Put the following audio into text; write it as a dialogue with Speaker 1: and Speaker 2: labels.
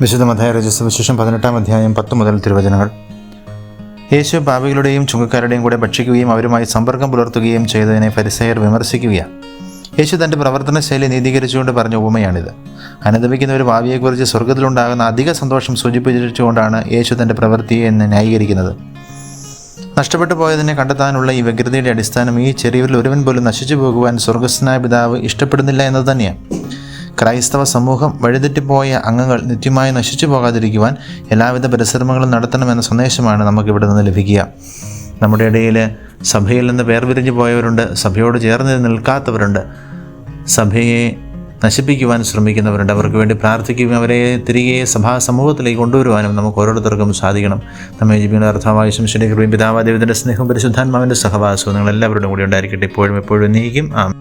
Speaker 1: വിശുദ്ധ മതായ രജസ് വിശേഷം പതിനെട്ടാം അധ്യായം പത്ത് മുതൽ തിരുവചനങ്ങൾ. യേശു പാപികളുടെയും ചുങ്കക്കാരുടെയും കൂടെ ഭക്ഷിക്കുകയും അവരുമായി സമ്പർക്കം പുലർത്തുകയും ചെയ്തതിനെ പരിസയർ വിമർശിക്കുകയാണ്. യേശു തന്റെ പ്രവർത്തന ശൈലി നീതീകരിച്ചുകൊണ്ട് പറഞ്ഞ ഉപമയാണിത്. അനുദമിക്കുന്ന ഒരു ഭാവിയെക്കുറിച്ച് സ്വർഗത്തിലുണ്ടാകുന്ന അധിക സന്തോഷം സൂചിപ്പിച്ചുകൊണ്ടാണ് യേശു തന്റെ പ്രവൃത്തിയെ എന്ന് ന്യായീകരിക്കുന്നത്. നഷ്ടപ്പെട്ടു പോയതിനെ കണ്ടെത്താനുള്ള ഈ വ്യഗ്രതയുടെ അടിസ്ഥാനം ഈ ചെറിയവരിൽ ഒരുവൻ പോലും നശിച്ചു പോകുവാൻ സ്വർഗസ്നായ പിതാവ് ഇഷ്ടപ്പെടുന്നില്ല എന്നത് തന്നെയാണ്. ക്രൈസ്തവ സമൂഹം വഴിതെറ്റിപ്പോയ അംഗങ്ങൾ നിത്യമായി നശിച്ചു പോകാതിരിക്കുവാൻ എല്ലാവിധ പരിശ്രമങ്ങളും നടത്തണമെന്ന സന്ദേശമാണ് നമുക്കിവിടെ നിന്ന് ലഭിക്കുക. നമ്മുടെ ഇടയിൽ സഭയിൽ നിന്ന് വേർപിരിഞ്ഞു പോയവരുണ്ട് സഭയോട് ചേർന്ന് നിൽക്കാത്തവരുണ്ട് സഭയെ നശിപ്പിക്കുവാൻ ശ്രമിക്കുന്നവരുണ്ട്. അവർക്ക് വേണ്ടി പ്രാർത്ഥിക്കുകയും അവരെ തിരികെ സഭാ സമൂഹത്തിലേക്ക് കൊണ്ടുവരുവാനും നമുക്ക് ഓരോരുത്തർക്കും സാധിക്കണം. നമ്മെ ജീവിക്കുന്ന അർത്ഥമായ ശംശന്റെ കൃപയും പിതാവാദേവത്തിന്റെ സ്നേഹം പരിശുദ്ധാത്മാവിന്റെ സഹവാസവും നിങ്ങൾ എല്ലാവരുടെയും കൂടി ഉണ്ടായിരിക്കട്ടെ. ഇപ്പോഴും എപ്പോഴും നീക്കും ആ